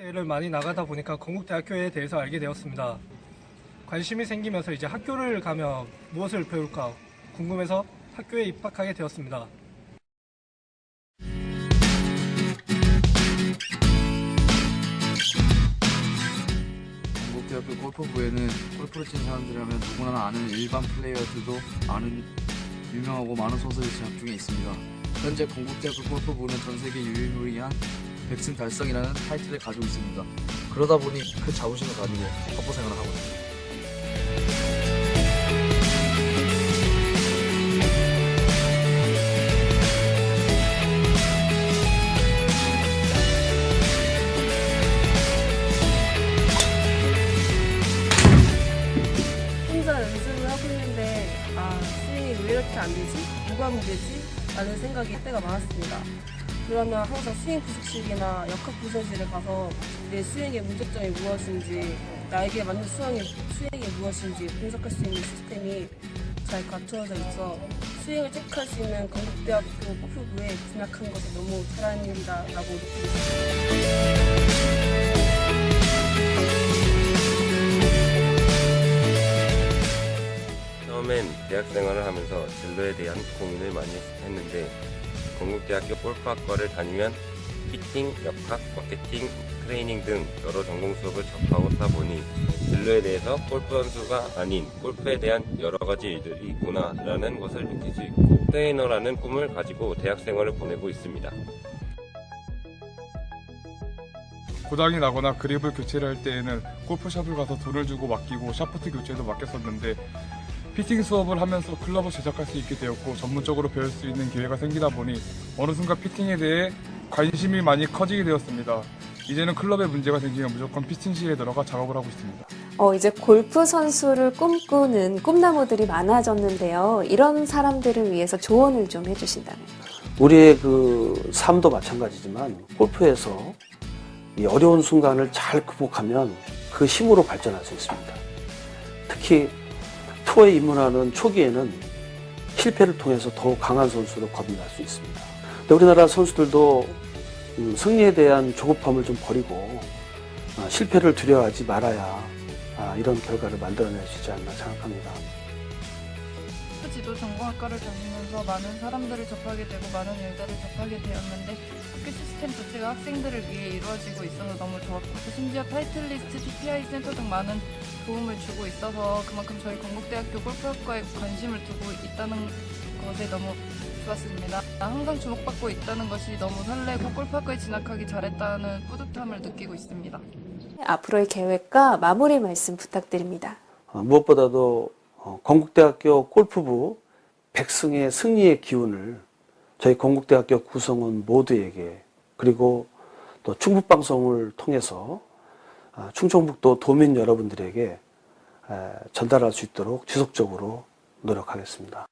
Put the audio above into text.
대회를 많이 나가다 보니까 건국대학교에 대해서 알게 되었습니다. 관심이 생기면서 이제 학교를 가면 무엇을 배울까 궁금해서 학교에 입학하게 되었습니다. 전국대학교 골프부에는 골프를 치는 사람들이라면 누구나 아는 일반 플레이어들도 아는 유명하고 많은 선수들이 재학 중에 있습니다. 현재 건국대학교 골프부는 전 세계 유일무이한 100승 달성이라는 타이틀을 가지고 있습니다. 그러다 보니 그 자부심을 가지고 학부 생활을 하고 있습니다. 혼자 연습을 하고 있는데 아 스윙이 왜 이렇게 안 되지? 뭐가 문제지? 라는 생각이 때가 많았습니다. 그러면 항상 스윙 부식실이나 역학 부서실에 가서 내 스윙의 문제점이 무엇인지 나에게 맞는 수영이, 스윙이 무엇인지 분석할 수 있는 시스템이 잘 갖추어져 있어 스윙을 체크할 수 있는 건국대학교 골프부에 진학한 것이 너무 잘한 일이다 라고 느끼고 있습니다. 처음엔 대학 생활을 하면서 진로에 대한 고민을 많이 했는데 건국대학교 골프학과를 다니면 피팅, 역학, 마케팅, 트레이닝 등 여러 전공 수업을 접하다 보니 진로에 대해서 골프 선수가 아닌 골프에 대한 여러 가지 일들이 있구나라는 것을 느낄 수 있고 트레이너라는 꿈을 가지고 대학 생활을 보내고 있습니다. 고장이 나거나 그립을 교체를 할 때에는 골프샵을 가서 돈을 주고 맡기고 샤프트 교체도 맡겼었는데 피팅 수업을 하면서 클럽을 제작할 수 있게 되었고 전문적으로 배울 수 있는 기회가 생기다 보니 어느 순간 피팅에 대해 관심이 많이 커지게 되었습니다. 이제는 클럽에 문제가 생기면 무조건 피팅실에 들어가 작업을 하고 있습니다. 어, 이제 골프 선수를 꿈꾸는 꿈나무들이 많아졌는데요. 이런 사람들을 위해서 조언을 좀 해주신다면. 우리의 그 삶도 마찬가지지만 골프에서 이 어려운 순간을 잘 극복하면 그 힘으로 발전할 수 있습니다. 특히 투어에 입문하는 초기에는 실패를 통해서 더욱 강한 선수로 거듭날 수 있습니다. 근데 우리나라 선수들도 음, 승리에 대한 조급함을 좀 버리고 어, 실패를 두려워하지 말아야 아, 이런 결과를 만들어낼 수 있지 않나 생각합니다. 지도 전공학과를 다니면서 많은 사람들을 접하게 되고 많은 일들을 접하게 되었는데 학교 시스템 자체가 학생들을 위해 이루어지고 있어서 너무 좋았고 또 심지어 타이틀리스트, TPI 센터 등 많은 도움을 주고 있어서 그만큼 저희 건국대학교 골프학과에 관심을 두고 있다는 것에 너무 좋았습니다. 항상 주목받고 있다는 것이 너무 설레고 골프학과에 진학하기 잘했다는 뿌듯함을 느끼고 있습니다. 앞으로의 계획과 마무리 말씀 부탁드립니다. 어, 무엇보다도 어, 건국대학교 골프부 백승의 승리의 기운을 저희 건국대학교 구성원 모두에게 그리고 또 충북방송을 통해서 아, 충청북도 도민 여러분들에게 에, 전달할 수 있도록 지속적으로 노력하겠습니다.